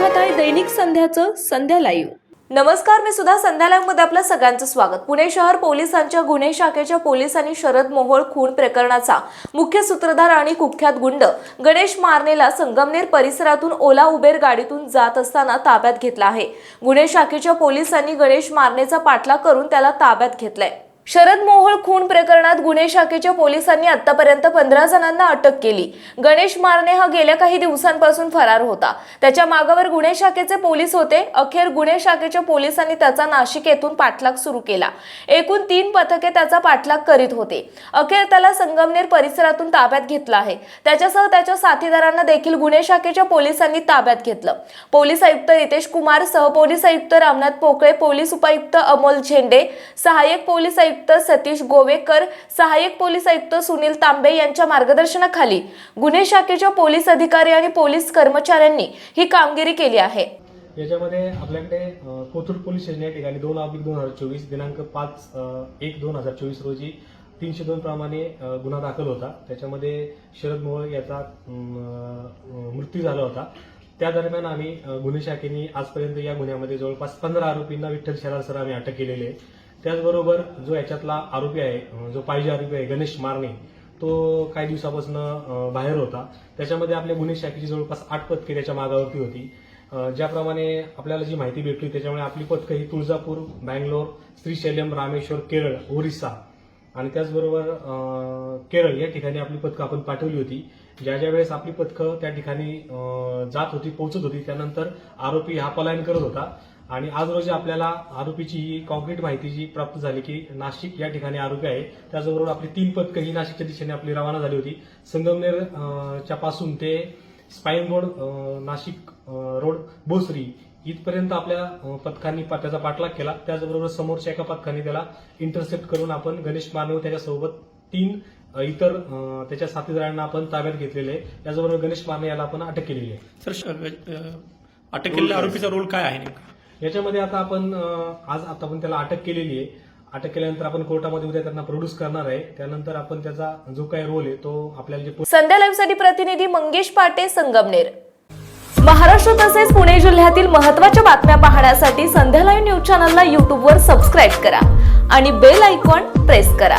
दैनिक संध्याचं संध्या live. नमस्कार मी सुद्धा संध्या आपलं सगळ्यांचं स्वागत. पुणे शहर पोलिसांच्या गुन्हे शाखेच्या पोलिसांनी शरद मोहोळ खून प्रकरणाचा मुख्य सूत्रधार आणि कुख्यात गुंड गणेश मारनेला संगमनेर परिसरातून ओला उबेर गाडीतून जात असताना ताब्यात घेतला आहे. गुन्हे शाखेच्या पोलिसांनी गणेश मारनेचा पाठलाग करून त्याला ताब्यात घेतलाय. शरद मोहोळ खून प्रकरणात गुन्हे शाखेच्या पोलिसांनी आतापर्यंत पंधरा जणांना अटक केली. गणेश मारणे हा गेल्या काही दिवसांपासून फरार होता. त्याच्या मागावर गुन्हे शाखेचे पोलीस होते. अखेर गुन्हे शाखेच्या पोलिसांनी त्याचा नाशिक येथून पाठलाग सुरू केला. एकूण तीन पथके त्याचा पाठलाग करीत होते. अखेर त्याला संगमनेर परिसरातून ताब्यात घेतला आहे. त्याच्यासह त्याच्या साथीदारांना देखील गुन्हे शाखेच्या पोलिसांनी ताब्यात घेतलं. पोलीस आयुक्त रितेश कुमार सहपोलीस आयुक्त रामनाथ पोकळे पोलीस उपायुक्त अमोल झेंडे सहाय्यक पोलीस आयुक्त सतीश गोवेकर सहाय्यक पोलीस आयुक्त सुनील तांबे यांच्या मार्गदर्शनाखाली गुन्हे शाखेच्या पोलीस अधिकारी आणि पोलीस कर्मचाऱ्यांनी ही कामगिरी केली आहे. याच्यामध्ये आपल्याकडे कोथरूड पोलीस स्टेशन या ठिकाणी दोन अधिक दोन हजार चोवीस दिनांक पाच एक दोन हजार चोवीस रोजी तीनशे दोन प्रमाणे गुन्हा दाखल होता. त्याच्यामध्ये शरद मोहोळ याचा मृत्यू झाला होता. त्या दरम्यान आम्ही गुन्हे शाखेने आजपर्यंत या गुन्ह्यामध्ये जवळपास पंधरा आरोपींना विठ्ठल शरार सर आम्ही अटक केलेली आहे. त्याचबरोबर जो याच्यातला आरोपी आहे जो पाहिजे आरोपी आहे गणेश मारणे तो काही दिवसापासून बाहेर होता. त्याच्यामध्ये आपल्या गुन्हे शाखेची जवळपास आठ पथके त्याच्या मागावरती होती. ज्याप्रमाणे आपल्याला जी माहिती भेटली त्याच्यामुळे आपली पथकं ही तुळजापूर बँगलोर श्रीशैल्यम रामेश्वर केरळ ओरिसा आणि त्याचबरोबर केरळ या ठिकाणी आपली पथकं आपण पाठवली होती. ज्या ज्या वेळेस आपली पथकं त्या ठिकाणी जात होती पोहोचत होती त्यानंतर आरोपी हा पलायन करत होता. आणि आज रोजी आपल्याला आरोपीची ही कॉन्क्रीट माहिती जी प्राप्त झाली की नाशिक या ठिकाणी आरोपी आहे. त्याचबरोबर आपली तीन पथकं ही नाशिकच्या दिशेने आपली रवाना झाली होती. संगमनेर च्या पासून ते spine road Nashik road Bhosari इथपर्यंत आपल्या पथकांनी त्याचा पाठलाग केला. त्याचबरोबर समोरच्या एका पथकाने त्याला इंटरसेप्ट करून आपण गणेश मानव त्याच्यासोबत तीन इतर त्याच्या साथीदारांना आपण ताब्यात घेतलेले आहे. त्याचबरोबर गणेश माने याला आपण अटक केलेली आहे. सर अटक केलेल्या आरोपीचा रोल काय आहे नेमका? याच्यामध्ये आता आपण आज आता आपण त्याला अटक केलेली आहे. अटक केल्यानंतर आपण कोर्टामध्ये उद्या त्यांना प्रोड्यूस करणार आहे. त्यानंतर आपण त्याचा जो काही रोल आहे तो आपल्याला संध्या लाईव्हसाठी प्रतिनिधी मंगेश पाटे संगमनेर. महाराष्ट्र तसेच पुणे जिल्ह्यातील महत्त्वाच्या बातम्या पाहण्यासाठी संध्या लाईव्ह न्यूज चॅनलला यूट्यूबवर सबस्क्राईब करा आणि बेल आयकॉन प्रेस करा.